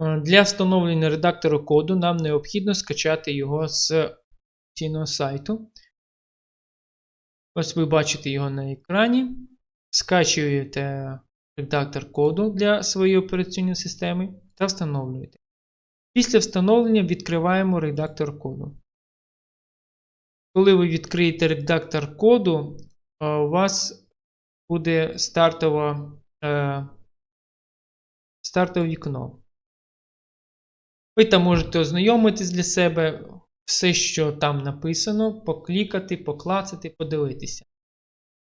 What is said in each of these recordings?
Е, Для встановлення редактора коду нам необхідно скачати його з офіційного сайту. Ось ви бачите його на екрані. Скачуєте редактор коду для своєї операційної системи та встановлюєте. Після встановлення відкриваємо редактор коду. Коли ви відкриєте редактор коду, е, у вас буде стартова, е, стартове вікно. Ви там можете ознайомитись для себе все, що там написано, поклікати, поклацати, подивитися.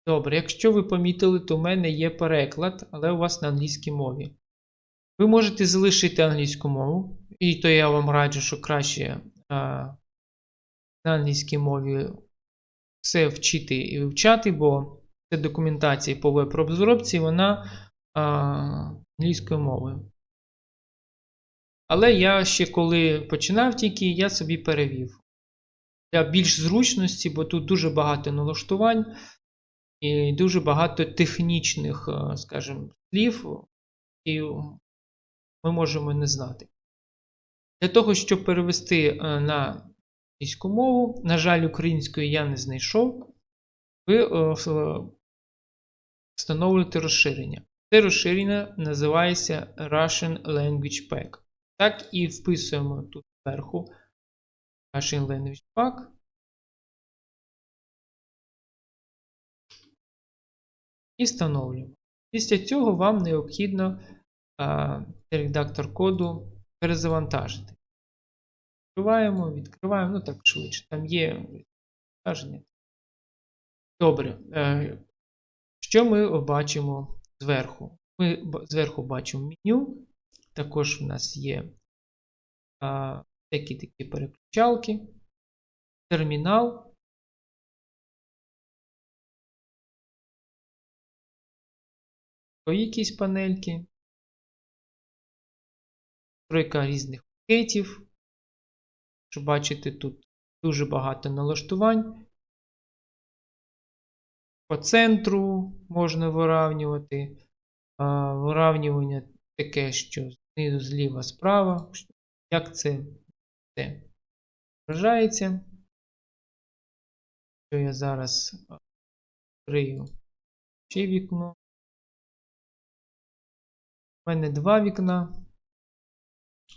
Добре, якщо ви помітили, то в мене є переклад, але у вас на англійській мові. Ви можете залишити англійську мову, і то я вам раджу, що краще а, на англійській мові все вчити і вивчати, бо це документація по веб-розробці, вона а, англійською мовою. Але я ще коли починав тільки, я собі перевів. Для більш зручності, бо тут дуже багато налаштувань і дуже багато технічних, е, скажімо, слів, які ми можемо не знати. Для того, щоб перевести е, на англійську мову, на жаль, української я не знайшов, ви е, встановлюєте розширення. Це розширення називається Russian Language Pack. Так, і вписуємо тут зверху Russian Language Pack. І встановлюємо. Після цього вам необхідно а, редактор коду перезавантажити. Відкриваємо, відкриваємо, ну так швидше. Там є завантаження. Добре. Е, що ми бачимо зверху? Ми зверху бачимо меню. Також у нас є а, такі такі переключалки, термінал. якісь панельки, тройка різних пакетів. Що бачите, тут дуже багато налаштувань. По центру можна виравнювати. Виравнювання таке, що знизу зліва справа. Як це все вражається? Що я зараз відкрию ще вікно. У мене два вікна.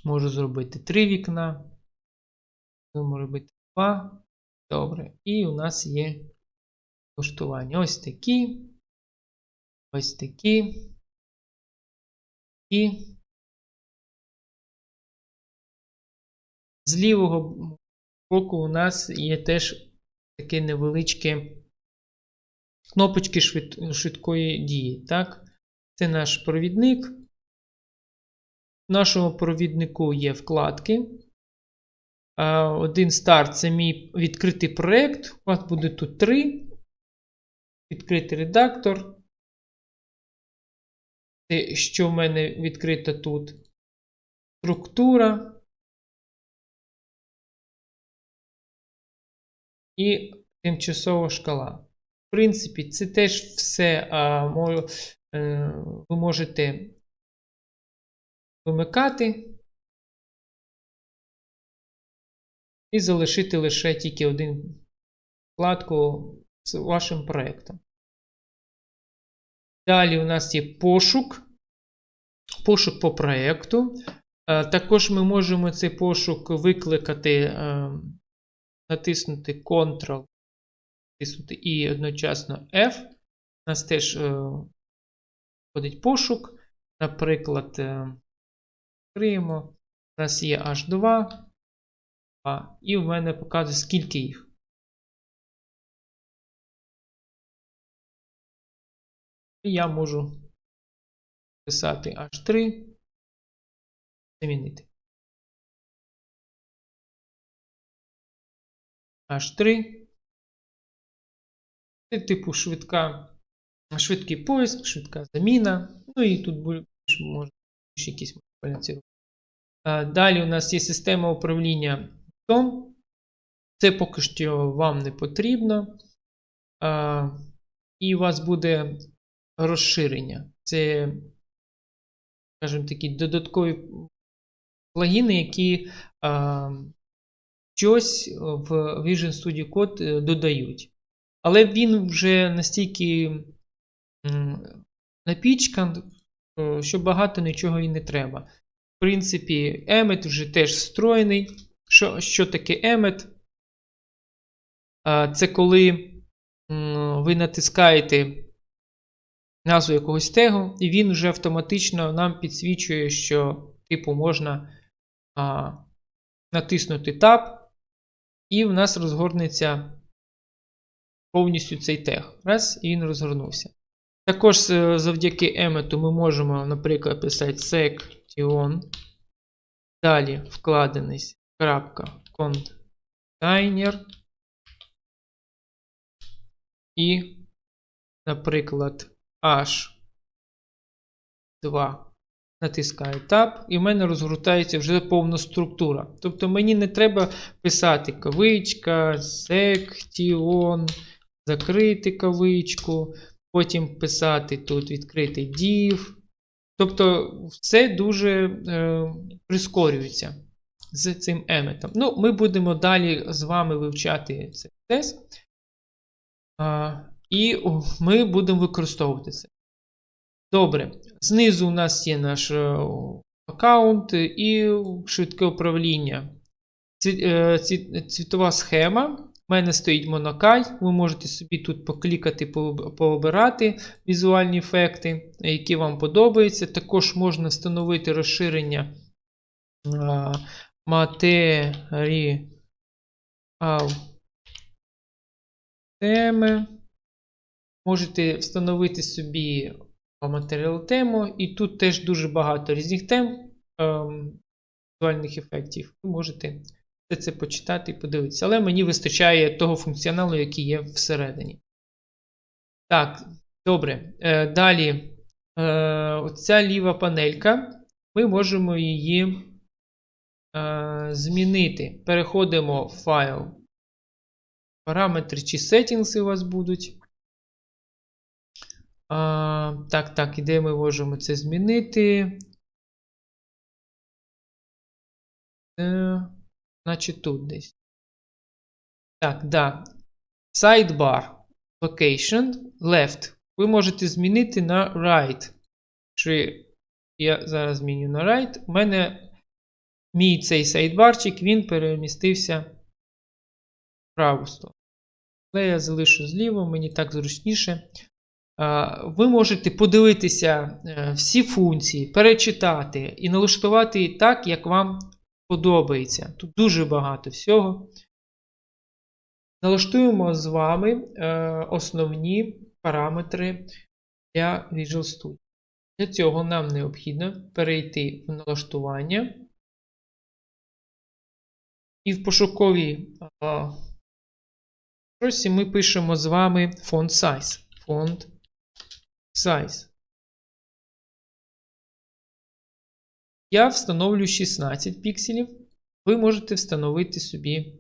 Можу зробити три вікна. Можу робити два. Добре. І у нас є влаштування. Ось такі. Ось такі. І з лівого боку у нас є теж таке невеличке кнопочки швид... швидкої дії. Так? Це наш провідник. В нашому провіднику є вкладки. Один старт це мій відкритий проєкт. У вас буде тут три. Відкритий редактор. Те, що в мене відкрито тут. Структура. І тимчасова шкала. В принципі, це теж все а, мож, е, ви можете вимикати і залишити лише тільки один вкладку з вашим проєктом. Далі у нас є пошук. Пошук по проєкту. Також ми можемо цей пошук викликати, натиснути Ctrl, натиснути і одночасно F. У нас теж входить пошук. Наприклад, відкриємо. У нас є H2, і в мене показує, скільки їх. І я можу писати H3, замінити. H3. Це типу швидка, швидкий поиск, швидка заміна. Ну і тут можна якісь маніпуляції. Далі у нас є система управління том. Це поки що вам не потрібно. І у вас буде розширення. Це, скажімо такі, додаткові плагіни, які щось в Vision Studio Code е, додають. Але він вже настільки напічкан, е, що багато нічого і не треба. В принципі, Emmet вже теж встроєний. Що, що таке Emmet? Це коли ви натискаєте назву якогось тегу, і він вже автоматично нам підсвічує, що, типу, можна а, натиснути Tab, і в нас розгорнеться повністю цей тег. Раз, і він розгорнувся. Також е, завдяки емету ми можемо, наприклад, писати section. Далі вкладеність. І, наприклад, H2 натискаю Tab, і в мене розгортається вже повна структура. Тобто мені не треба писати кавичка, section, закрити кавичку, потім писати тут відкритий div. Тобто, все дуже е, прискорюється з цим еметом. Ну, ми будемо далі з вами вивчати цей. А, і ми будемо використовувати це. Добре. Знизу у нас є наш е, аккаунт і швидке управління. Ці- Цвітова схема. У мене стоїть монокай. Ви можете собі тут поклікати, пооб- пообирати візуальні ефекти, які вам подобаються. Також можна встановити розширення а, матеріал теми. Можете встановити собі матеріал тему, і тут теж дуже багато різних тем, ем, візуальних ефектів. Ви можете все це почитати і подивитися. Але мені вистачає того функціоналу, який є всередині. Так, добре. Е, далі, е, оця ліва панелька, ми можемо її е, змінити. Переходимо в файл. Параметри чи settings у вас будуть. А, так, так, і де ми можемо це змінити? Е, значить, тут десь. Так, да. Sidebar Location Left. Ви можете змінити на right. Чи я зараз зміню на right. У мене мій цей сайдбарчик, він перемістився в праву сторону. Але я залишу зліво, мені так зручніше. Ви можете подивитися е, всі функції, перечитати і налаштувати так, як вам подобається. Тут дуже багато всього. Налаштуємо з вами е, основні параметри для Visual Studio. Для цього нам необхідно перейти в налаштування. І в пошуковій строчці ми пишемо з вами font size. Font size. Я встановлю 16 пікселів. Ви можете встановити собі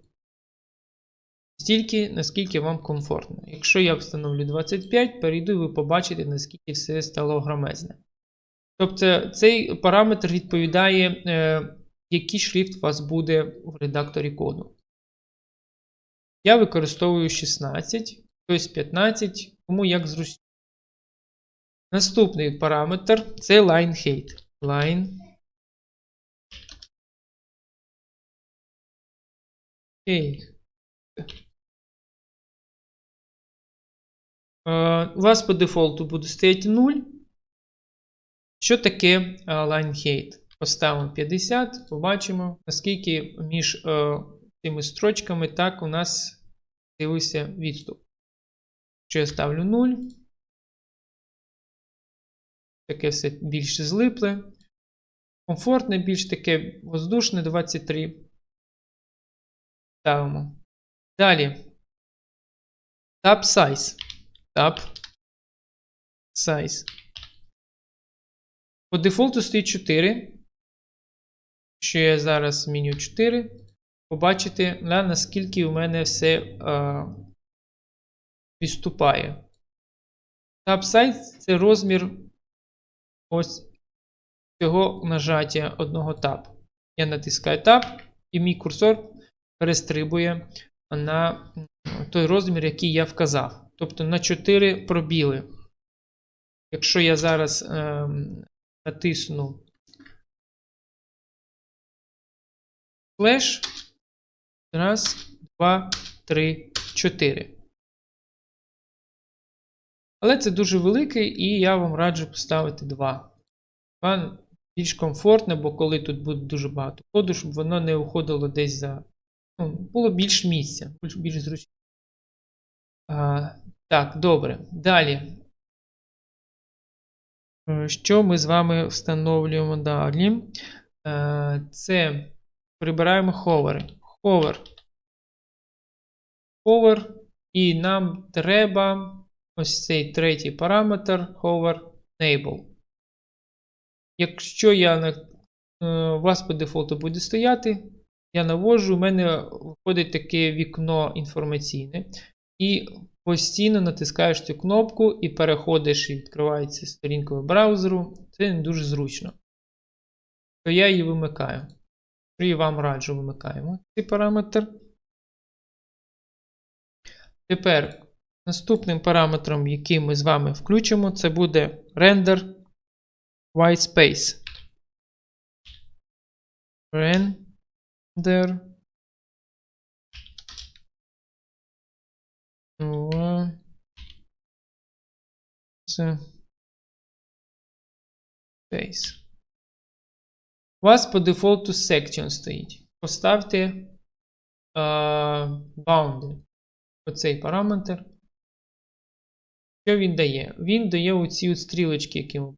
стільки, наскільки вам комфортно. Якщо я встановлю 25, перейду і ви побачите, наскільки все стало громезне. Тобто, цей параметр відповідає, е, який шрифт у вас буде в редакторі коду. Я використовую 16, тобто 15, кому як зручно. Наступний параметр це line height. Line height. Е, У вас по дефолту буде стояти 0. Що таке е, line height? Поставимо 50, побачимо, наскільки між е, цими строчками так у нас з'явився відступ. Якщо я ставлю 0, таке все більш злипле. Комфортне, більш таке воздушне 23. Ставимо. Далі. Tab size. Tab size. По дефолту стоїть 4. Якщо я зараз зміню 4, побачите, наскільки у мене все а, відступає. Tab size це розмір ось цього нажаття одного таб. Я натискаю Tab, і мій курсор перестрибує на той розмір, який я вказав. Тобто на 4 пробіли. Якщо я зараз е, натисну флеш, раз, два, три, чотири. Але це дуже великий, і я вам раджу поставити 2. 2 більш комфортне, бо коли тут буде дуже багато коду, щоб воно не уходило десь за. Ну, було більш місця, більш, більш зручно. А, Так, добре. Далі. Е, Що ми з вами встановлюємо далі? Е, Це прибираємо ховери. Ховер. Ховер. І нам треба ось цей третій параметр hover enable. Якщо я е, у вас по дефолту буде стояти, я навожу, у мене виходить таке вікно інформаційне. І постійно натискаєш цю кнопку і переходиш і відкривається сторінкою браузеру. Це не дуже зручно. То я її вимикаю. І вам раджу вимикаємо цей параметр. Тепер наступним параметром, який ми з вами включимо, це буде render white space. Render space. У вас по дефолту section стоїть. Поставте uh, boundary. Оцей параметр. Що він дає? Він дає оці от стрілочки, які ми.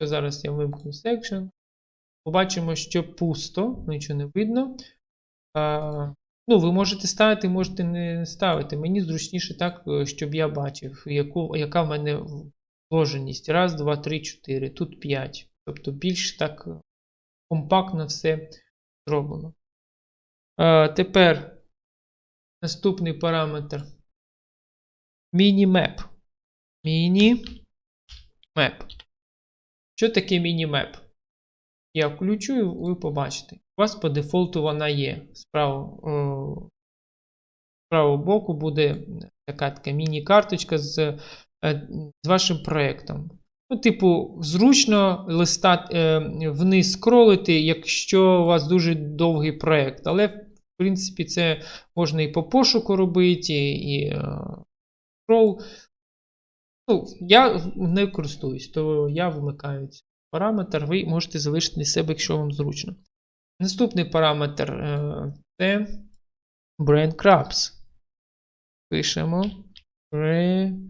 Зараз я вимкну section. Побачимо, що пусто, нічого не видно. А, ну, Ви можете ставити, можете не ставити. Мені зручніше так, щоб я бачив, яку, яка в мене вложеність. Раз, два, три, чотири. Тут 5. Тобто більш так компактно все зроблено. А, Тепер наступний параметр. Міні-меп. Міні-меп. Що таке міні-меп? Я включу і ви побачите. У вас по дефолту вона є. З правого, правого боку буде така така міні-карточка з з вашим проєктом. Ну, типу, зручно листати, е, вниз скролити, якщо у вас дуже довгий проєкт. Але, в принципі, це можна і по пошуку робити, і е, скрол. Я не користуюсь, то я вимикаю цей параметр. Ви можете залишити для себе, якщо вам зручно. Наступний параметр е, це breadcrumbs. Пишемо. Bread.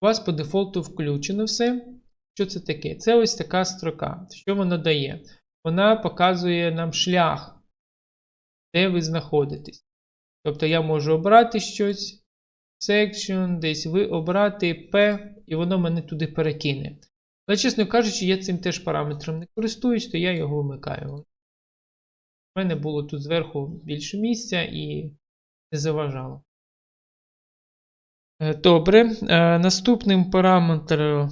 У вас по дефолту включено все. Що це таке? Це ось така строка. Що вона дає? Вона показує нам шлях, де ви знаходитесь. Тобто я можу обрати щось, section, десь ви обрати P, і воно мене туди перекине. Але, чесно кажучи, я цим теж параметром не користуюсь, то я його вмикаю. У мене було тут зверху більше місця і не заважало. Е, добре. Е, наступним параметром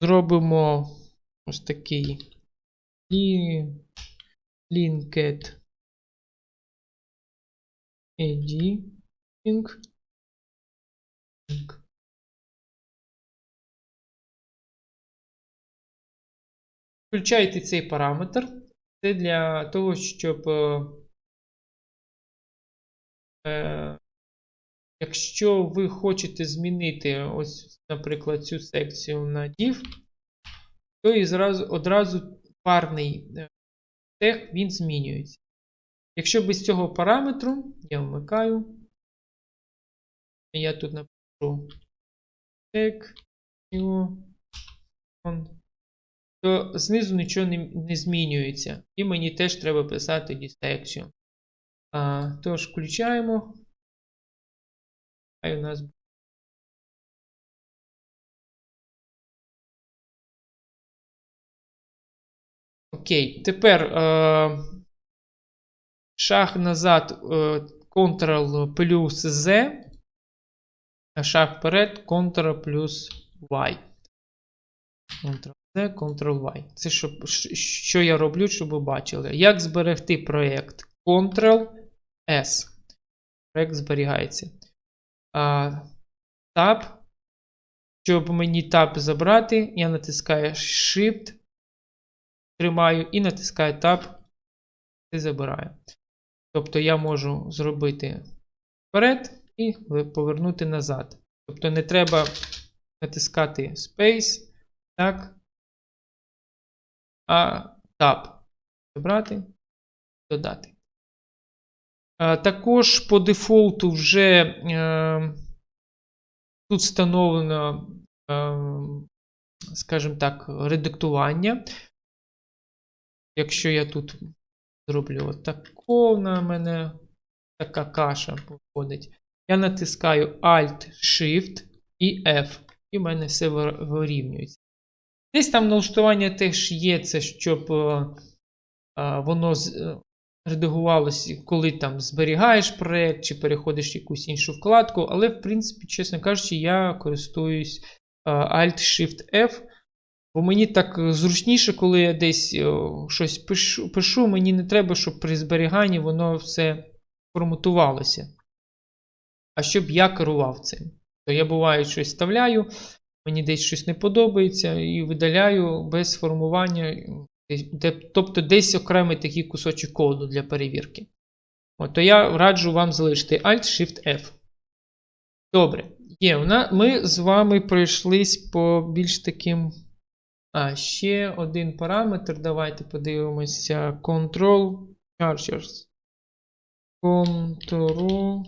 зробимо ось такий linked editing. Включайте цей параметр. Це для того, щоб, е, якщо ви хочете змінити ось, наприклад, цю секцію на div, то і зразу, одразу парний е, тег він змінюється. Якщо без цього параметру, я вмикаю, я тут напишу тег, то знизу нічого не, не змінюється. І мені теж треба писати. А, Тож, включаємо. Нас Окей, тепер е, шаг назад е, Ctrl плюс Z, а шаг вперед Ctrl плюс Y. Ctrl-Z, Ctrl-Y. Це що, що я роблю, щоб ви бачили. Як зберегти проєкт? Ctrl-S. Проєкт зберігається. А, Tab. Щоб мені Tab забрати, я натискаю Shift, тримаю і натискаю Tab і забираю. Тобто я можу зробити вперед і повернути назад. Тобто не треба натискати Space. Так. А Tab. Забрати, додати. А, також по дефолту вже е, тут встановлено, е, скажімо так, редактування. Якщо я тут зроблю отако, на мене така каша виходить. Я натискаю Alt, Shift і F. І в мене все вирівнюється. Десь там налаштування теж є, це щоб е, е, воно е, редагувалося, коли там зберігаєш проєкт чи переходиш в якусь іншу вкладку. Але, в принципі, чесно кажучи, я користуюсь Alt-Shift-F. Бо мені так зручніше, коли я десь щось пишу, пишу, мені не треба, щоб при зберіганні воно все форматувалося. А щоб я керував цим. То я буває щось вставляю, мені десь щось не подобається, і видаляю без формування, тобто десь окремий такий кусочок коду для перевірки. От, То я раджу вам залишити Alt-Shift-F. Добре. Є, ми з вами пройшлись по більш таким. А, ще один параметр. Давайте подивимося. Control Chargers. Control.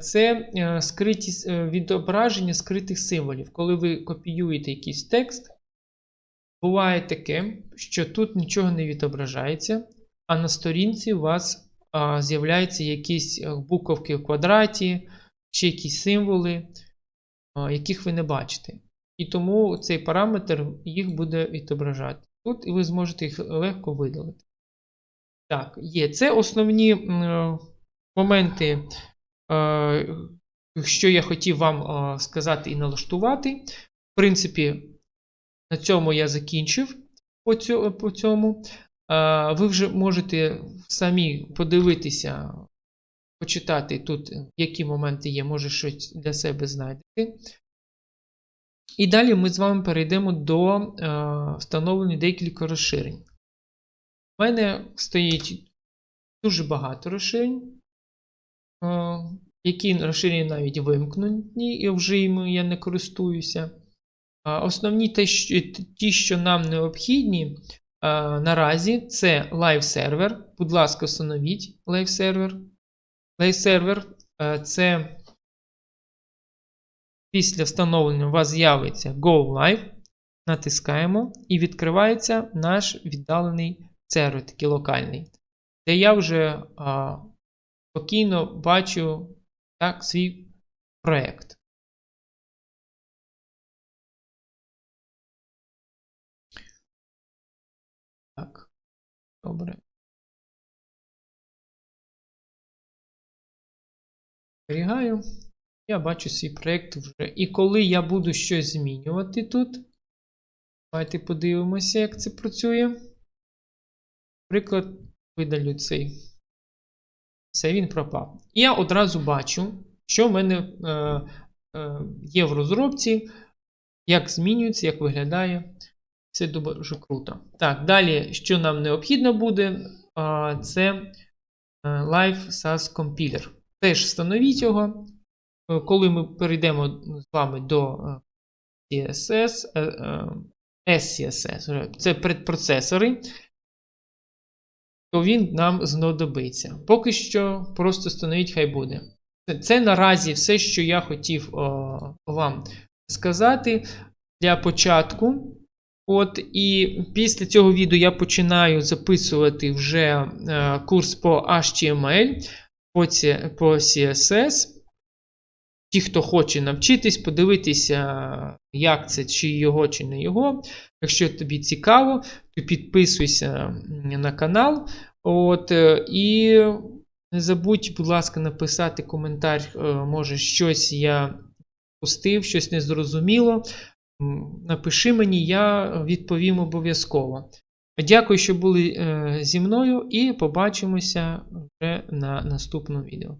Це е, скриті е, відображення скритих символів. Коли ви копіюєте якийсь текст, буває таке, що тут нічого не відображається, а на сторінці у вас з'являються якісь буковки в квадраті, чи якісь символи, яких ви не бачите. І тому цей параметр їх буде відображати. Тут і ви зможете їх легко видалити. Так, є. Це основні моменти Е, що я хотів вам е, сказати і налаштувати. В принципі, на цьому я закінчив по цьому. Е, ви вже можете самі подивитися, почитати тут, які моменти є, може щось для себе знайдете. І далі ми з вами перейдемо до встановлення декілька розширень. У мене стоїть дуже багато розширень які розширені навіть вимкнені, і вже їм я не користуюся. Основні ті, що нам необхідні наразі, це Live Server. Будь ласка, встановіть Live Server. Live Server це після встановлення у вас з'явиться Go Live. Натискаємо і відкривається наш віддалений сервер, такий локальний, де я вже спокійно бачу так, свій проєкт. Так, добре. Зберігаю. Я бачу свій проєкт вже. І коли я буду щось змінювати тут, давайте подивимося, як це працює. Наприклад, видалю цей. Все, він пропав. І я одразу бачу, що в мене е, е, є в розробці, як змінюється, як виглядає. Це дуже круто. Так, далі, що нам необхідно буде, це е, Live SAS Compiler. Теж встановіть його. Е, коли ми перейдемо з вами до е, CSS, SCSS, це предпроцесори то він нам знадобиться. Поки що просто встановіть, хай буде. Це наразі все, що я хотів о, вам сказати. Для початку От, і після цього відео я починаю записувати вже е, курс по HTML, по, ці, по CSS. Ті, хто хоче навчитись, подивитися, як це, чи його, чи не його. Якщо тобі цікаво, то підписуйся на канал. От, е, і не забудь, будь ласка, написати коментар, е, може, щось я пустив, щось незрозуміло. Напиши мені, я відповім обов'язково. Дякую, що були е, зі мною, і побачимося вже на наступному відео.